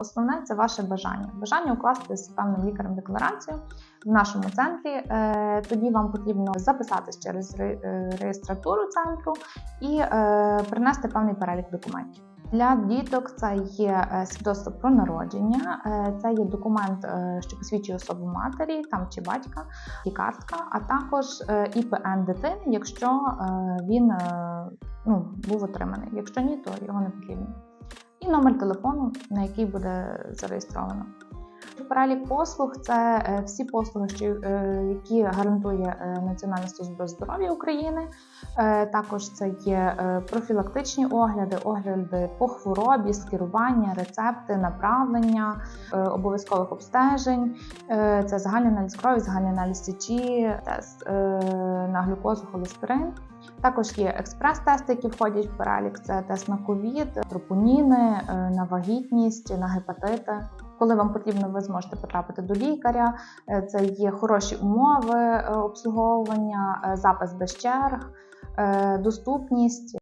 Основне це ваше бажання. Бажання укласти з певним лікарем декларацію в нашому центрі. Е, Тоді вам потрібно записатись через е, реєстратуру центру і е, принести певний перелік документів. Для діток це є свідоцтво про народження, це є документ, що посвідчує особу матері там чи батька, і картка, а також ІПН дитини, якщо він ну, був отриманий. Якщо ні, то його не потрібно. І номер телефону, на який буде зареєстровано. Перелік послуг це е, всі послуги, що, е, які гарантує е, Національна служба здоров'я України. Також це є профілактичні огляди, огляди по хворобі, скерування, рецепти, направлення, обов'язкових обстежень. Це загальний аналіз крові, загальний аналіз сечі, тест на глюкозу, холестерин. Також є експрес-тести, які входять в перелік. Це тест на ковід, тропоніни, на вагітність, на гепатити. Коли вам потрібно, ви зможете потрапити до лікаря. Е, Це є хороші умови е, обслуговування, е, запис без черг, доступність.